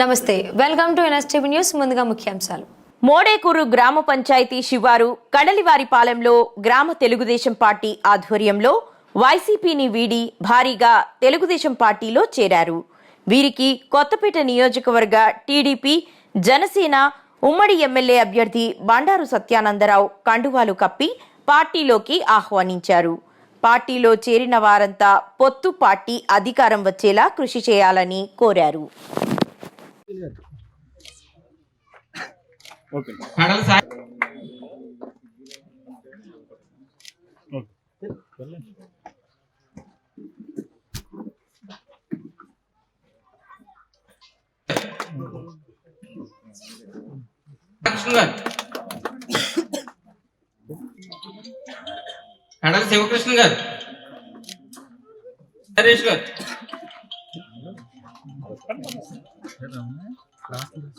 నమస్తే welcome to NSTV news ముందుగా ముఖ్యాంశాలు. మోడేకూరు గ్రామ పంచాయతీ శివారు కడలివారిపాలెంలో గ్రామ తెలుగుదేశం పార్టీ ఆధ్వర్యంలో వైసీపీని వీడి భారీగా తెలుగుదేశం పార్టీలో చేరారు. వీరికి కొత్తపేట నియోజకవర్గ టీడీపీ జనసేన ఉమ్మడి ఎమ్మెల్యే అభ్యర్థి బండారు సత్యానందరావు కండువాలు కప్పి పార్టీలోకి ఆహ్వానించారు. పార్టీలో చేరిన వారంతా పొత్తు పార్టీ అధికారం వచ్చేలా కృషి చేయాలని కోరారు. కడల సాయి కృష్ణ గారు కడల శివకృష్ణ గారు నరేష్ గారు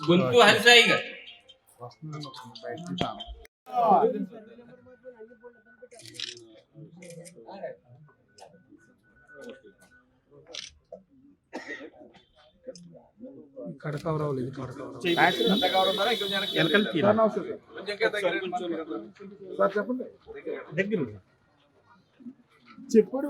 గొంతు హరిసాయి గారు కడకవరావు లేదు కడకవరావు సార్ చెప్పండి దగ్గర చెప్పాడు